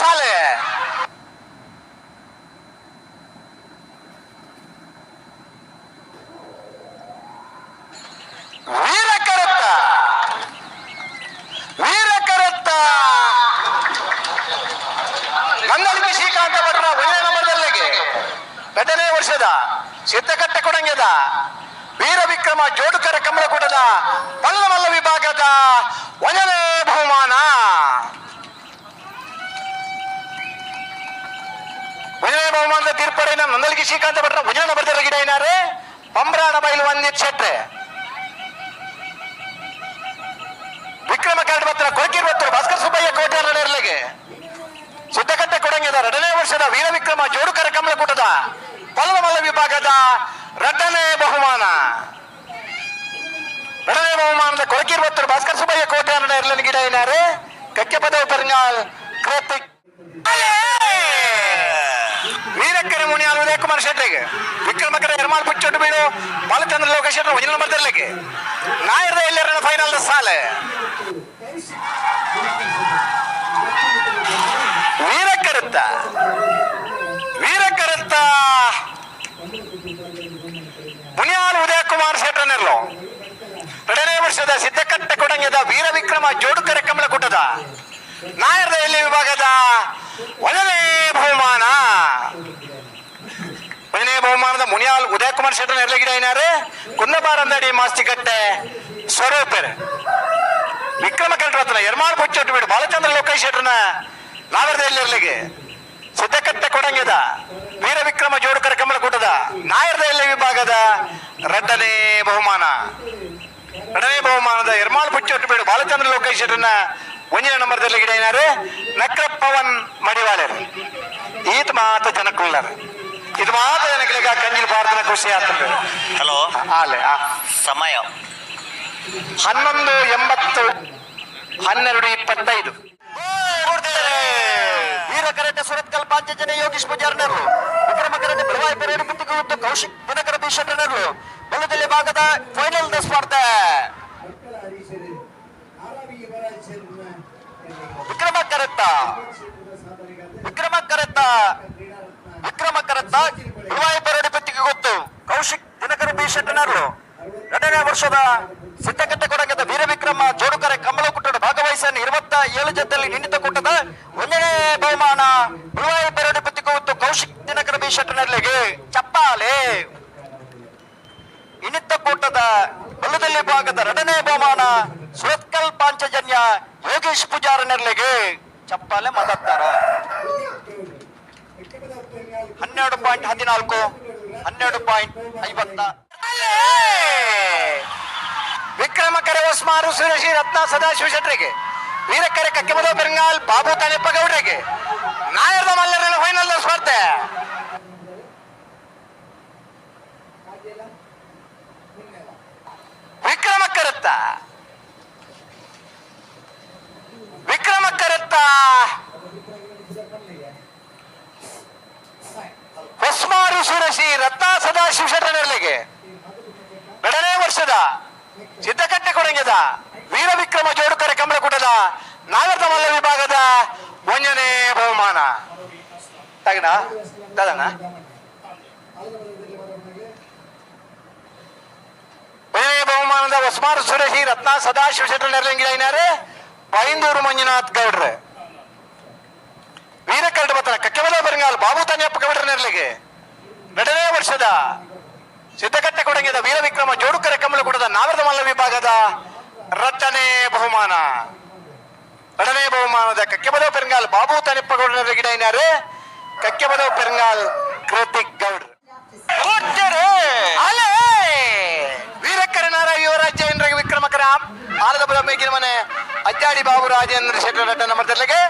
ಸಾಲೆ? ವೀರಕರತ್ತ? ವೀರಕರತ್ತ? ಮಂದಲಿಗೆ ಶ್ರೀಕಾಂತ ಭಟ್ರ ಒಳ್ಳೆ ನಂಬರ್ದಲ್ಲಿಗೆ ಎರಡನೇ ವರ್ಷದ ಸಿದ್ದಕಟ್ಟೆ ಕೊಡಂಗೆದ ವೀರ ವಿಕ್ರಮ ಜೋಡುಕರ ಕಮಲಕೂಟದ ಮಲ್ಲ ವಿಭಾಗದ ಒಂದನೇ ಬಹುಮಾನ. ಶ್ರೀಕಾಂತ ಭಟ್ರ ಉಜನ ಬರ್ತಾರೆ ಗಿಡ ಏನಾರೆ? ಪಂಬ್ರಾಣ ಬಯಲು ಒಂದಿತ್ ಶೆಟ್ರೆ ವಿಕ್ರಮ ಕಾರ್ಡ್ ಬತ್ರ ಕೊಳಕೀರ್ ಬತ್ರ ಭಾಸ್ಕರ್ ಸುಬ್ಬಯ್ಯ ಕೋಟೆ ನಡೆಯರ್ಲೆಗೆ ಸಿದ್ದಕಟ್ಟೆ ಕೊಡಂಗಿದ ಎರಡನೇ ವರ್ಷದ ವೀರ ವಿಕ್ರಮ ಜೋಡುಕರ ಕಮಲಕೂಟದ ಪಲ್ಲಮಲ್ಲ ವಿಭಾಗದ ಎರಡನೇ ಬಹುಮಾನ. ಎರಡನೇ ಬಹುಮಾನದ ಕೊಳಕೀರ್ ಬತ್ರ ಭಾಸ್ಕರ್ ಸುಬ್ಬಯ್ಯ ಕೋಟೆ ಗಿಡ ಏನಾರೆ? ಕಕ್ಕೆ ಪದವಿ ಕೃತಿಕ್. ಮುನಿಯಾಲ್ ಶೆಟ್ಟಿಗೆ ವಿಕ್ರಮ ಕರೆ ವಿಕ್ರಮಕರ ಎರ್ಮಾಲ್ ಪುಚ್ಚೊಟ್ಟು ಬೀಡು. ಬಾಲಚಂದ್ರ ಲೋಕೇಶ್ ಶೆಟ್ರು ಒಂಜಿನ ಬರ್ತಿರ್ಲಿಕ್ಕೆ ನಾಯರದ ಎಲ್ಲರ ಫೈನಲ್ ಸಾಲೆ. ವೀರಕ್ಕರುತ್ತ. ವೀರಕ್ಕರುತ್ತ. ಮುನಿಯಾಲ್ ಉದಯ ಕುಮಾರ್ ಶೆಟ್ರನೆರ್ಲು ಎರಡನೇ ವರ್ಷದ ಸಿದ್ದಕಟ್ಟೆ ಕೊಡಂಗದ ವೀರ ವಿಕ್ರಮ ಜೋಡುಕರ ಕಮಲ ಕೂಟದ ನಾಯರ್ದ ಎಲ್ಲಿ ವಿಭಾಗದ. ಒಂದನೇ ಬಹುಮಾನ ಒಂದನೇ ಬಹುಮಾನದ ಮುನಿಯಾಲ್ ಶೆಟ್ಟರ್ ಕುಮಾರ್ ಶೆಟ್ರ ಕುಂದಬಾರಂದಡಿ ಏನಾರೆ? ಕಟ್ಟೆ. ಮಾಸ್ತಿಕಟ್ಟೆ ಸ್ವರೂಪರ್. ವಿಕ್ರಮ ಕಂಠರತ್ನ ಎರ್ಮಾರ್ ಬುಚ್ಚೊಟ್ಟು ಬಿಡು. ಬಾಲಚಂದ್ರ ಲೋಕೇಶ್ ಶೆಟ್ಟರ್ನ ನಾಗರದಲ್ಲಿರ್ಲಿಗೆ ಸಿದ್ದಕಟ್ಟೆ ಕೊಡಂಗಿದ. ವೀರ ವಿಕ್ರಮ ಜೋಡಕರ ಕಮಲ ಕೂಟದ. ನಾಯರದಲ್ಲಿ ವಿಭಾಗದ ರಡ್ಡನೇ ಬಹುಮಾನ. ಎರಡನೇ ಬಹುಮಾನದ ಎರ್ಮಾಳ್ ಬುಚ್ಚೊಟ್ಟು ಬಿಡು. ಬಾಲಚಂದ್ರ ಲೋಕೇಶ್ ಶೆಟ್ಟರ್ನ ಒಂಜಿನ ನಂಬರ್ದಲ್ಲಿ ಗಿಡ ಏನಾರೆ? ನಕ್ರ ಪವನ್ ಮಡಿವಾಳರ್. ಈತ ಮಾತ ಜನಕ್ಕುಳ್ಳರ್ ಇದು ಮಾತ ಜನಗಳಿಗೆ ಕಂಜಿಲ್ ಭಾರತನ ಖುಷಿ ಆಗ್ತದೆ ಹಲೋ ಆಲೆ. ಸಮಯ. ಹನ್ನೊಂದು ಎಂಬತ್ತು ಹನ್ನೆರಡು ಇಪ್ಪತ್ತೈದು. ವೀರ ಕರೆಂಟ್ ಸುರತ್ಕಲ್ ಪಾಂಚಜನೆ ಯೋಗೀಶ್ ಪೂಜಾರ್ನರು ವಿಕ್ರಮ ಕರೆಂಟ್ ಬೆಳವಾಯಿ ಪೆರೇಡ್ ಮುತ್ತಿಗೆ ಮತ್ತು ಕೌಶಿಕ್ ದಿನಕರ ಭೀಷಣರು ಬಲದಲ್ಲಿ ಭಾಗದ ಫೈನಲ್ ದ ಸ್ಪರ್ಧೆ. ವಿಕ್ರಮ ಕರೆತ್ತ ವಿಕ್ರಮ ಕರೆತ್ತ ವಿಕ್ರಮ ಕರೆತ್ತ ಬೆಳವಾಯಿ ಪೆರೇಡ್ ಮುತ್ತಿಗೆ ಗೊತ್ತು. ಕೌಶಿಕ್ ದಿನಕರ ಬಿ ಭೀಷಣರು ಎರಡನೇ ವರ್ಷದ ಸಿದ್ದಗಟ್ಟೆ ಕೊಡಗದ ವೀರವಿಕ್ರಮ ಜೋಡುಕರೆ ಕಮಲ ಕುಟ್ಟಡ ಭಾಗವಹಿಸನ್ನು ಇರುವತ್ತ ಏಳು ಜೊತೆಯಲ್ಲಿ ನಿಂದಿತ ಕೂಟದ ಒಂದನೇ ಬಹುಮಾನ ಬೆಳವಾಯಿ ಪೆರೇಡ್ ಮುತ್ತಿಗೆ ಗೊತ್ತು. ಕೌಶಿಕ್ ದಿನಕರ ಬಿ ಭೀಷಣರಿಗೆ ಚಪ್ಪಾಲೆ ಇನಿತ್ತ ಕೂಟದ ಬಲದಲ್ಲಿ ಭಾಗದ ಎರಡನೇ ಬಹುಮಾನ ಸುರತ್ಕಲ್ ಪಾಂಚಜನ್ಯ ಯೋಗೇಶ್ ಪೂಜಾರನೆರ್ಲೆಗೆ ಚಪ್ಪಾಲೆ ಮದತ್ತಾರ ಹನ್ನೆರಡು ಪಾಯಿಂಟ್ ಹದಿನಾಲ್ಕು, ಹನ್ನೆರಡು ಪಾಯಿಂಟ್ ಐವತ್ತ. ವಿಕ್ರಮ ಕರೆ ಒಸ್ಮಾರು ಸುರೇಶಿ, ರತ್ನ, ಸದಾಶಿವ ಶೆಟ್ರಿಗೆ. ವೀರಕರೆ ಕಕ್ಕೆಮದ ಬೆಂಗಾಲ್, ಬಾಬು ತಾನೆಪ್ಪ ಗೌಡ್ರಿಗೆ ನಾಯರ್ದ ಮಲ್ಲರ ಫೈನಲ್ ಸ್ಪರ್ಧೆ. ವಿಕ್ರಮ ಕರುತ್ತ ವಿಕ್ರಮ ಕರುತ್ತ ಹೊಸ್ಮಾರು ಸುರಸಿ ರತ್ನ ಸದಾಶಿವ ಶೆಟ್ಟನರ್ಲಿಗೆ ಎರಡನೇ ವರ್ಷದ ಸಿದ್ದಕಟ್ಟೆ ಕೊಡಂಗದ ವೀರ ವಿಕ್ರಮ ಜೋಡುಕರೆ ಕಮಲಕೂಟದ ನಾಗರದ ಮಲ್ಲ ವಿಭಾಗದ ಒಂದನೇ ಬಹುಮಾನ. ಒಂದನೇ ಬಹುಮಾನದ ಹೊಸಮಾರು ಸುರೇಶಿ, ರತ್ನ, ಸದಾಶಿವ ಶೆಟ್ಟರ್ ನೆರಳಿಂಗಿಡ ಏನಾರೆ ಬೈಂದೂರು ಮಂಜುನಾಥ್ ಗೌಡ್ರೆ. ವೀರಕರಡು ಬತ್ತನ ಕಕ್ಕೆಮದ ಬರಂಗಾಲ್ ಬಾಬು ತಾನಿಯಪ್ಪ ಗೌಡ್ರ ನೆರಳಿಗೆ. ಎರಡನೇ ವರ್ಷದ ಸಿದ್ದಕಟ್ಟೆ ಕೊಡಂಗಿದ ವೀರವಿಕ್ರಮ ಜೋಡುಕರೆ ಕಮಲ ನಾವರದ ನಾಗರದ ಮಲ್ಲ ವಿಭಾಗದ ರಚನೆ ಬಹುಮಾನ. ಎರಡನೇ ಬಹುಮಾನದ ಕಕ್ಕೆಬದವ ಪೆರಂಗಾಲ್ ಬಾಬು ತನಿಪ್ಪಗೌಡರ ಗೌಡ್ರ ಗಿಡ ಏನಾರೆ ಕಕ್ಕೆಬದವ ಪೆರಂಗಾಲ್ ಕೃತಿಕ್ ಗೌಡ್ ವೀರಕರನಾರ ಇಂದ್ರಗೆ ವಿಕ್ರಮಕರ ಆಲದ ಬಲ ಮೇಗಿನ ಮನೆ ಅಜ್ಜಾಡಿ ಬಾಬು ರಾಜೇಂದ್ರ ಶೆಟ್ಟಿ ನಮ್ಮ ನಂಬರ್ದಲ್ಲಿಗೆ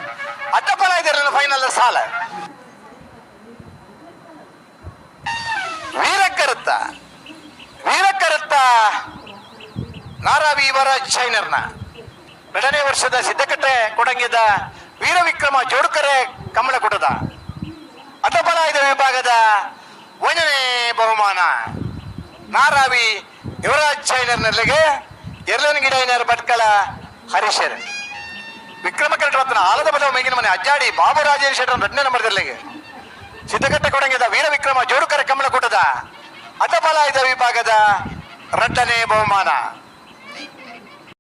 ಅಡ್ಡಪಲ ಇದರ ಫೈನಲ್ ಸಾಲ. ವೀರಕರುತ್ತ ಯುವರಾಜ್ ಶೈನರ್ನ ಎರಡನೇ ವರ್ಷದ ಸಿದ್ಧಕಟ್ಟೆ ಕೊಡಂಗಿದ ವೀರ ವಿಕ್ರಮ ಜೋಡುಕರೆ ಕಮಲ ಕೊಡದ ವಿಭಾಗದ ಒಂದನೇ ಬಹುಮಾನ. ನಾರಾವಿ ಯುವರಾಜ್ ಶೈನರ್ ನೆಲೆಗೆ ಎರಲನ ಗಿಡ ಏನಾರು ಭಟ್ಕಳ ಹರೀಶರ್. ವಿಕ್ರಮ ಕರಟ ರತ್ನ ಆಲದ ಬಲ ಮೇಗಿನ ಮನೆ ಅಜ್ಜಾಡಿ ಬಾಬು ರಾಜೇಶ್ ಶೆಟ್ಟರ್ ಎರಡನೇ ನಂಬರ್ದಲ್ಲಿಗೆ ಸಿದ್ದಕಟ್ಟೆ ಕೊಡಂಗಿದ ವೀರ ವಿಕ್ರಮ ಜೋಡುಕರ ಕಮಲ ಐದ ವಿಭಾಗದ ಎರಡನೇ ಬಹುಮಾನ.